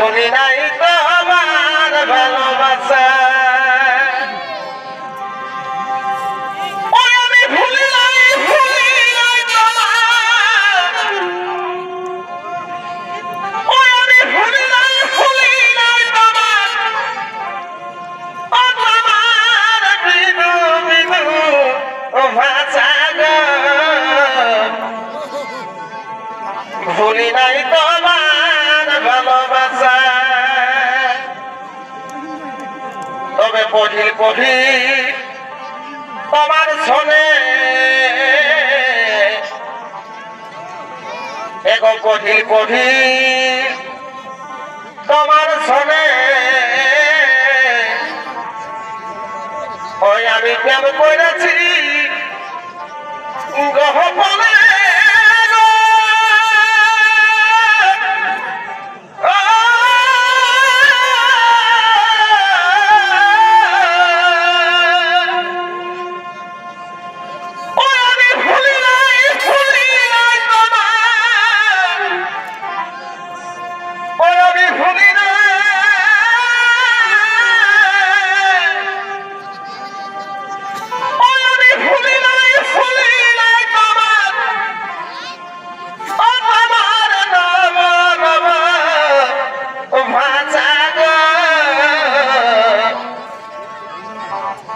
ভুলি নাই তোমার পঢ়ি পঢ়ি তোমার শোনে এগো পঢ়ি পঢ়ি তোমার শোনে ওই আমি প্রেম করেছি? গহপনে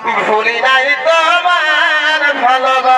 ভুলি নাই তোমার ভালোবাসা।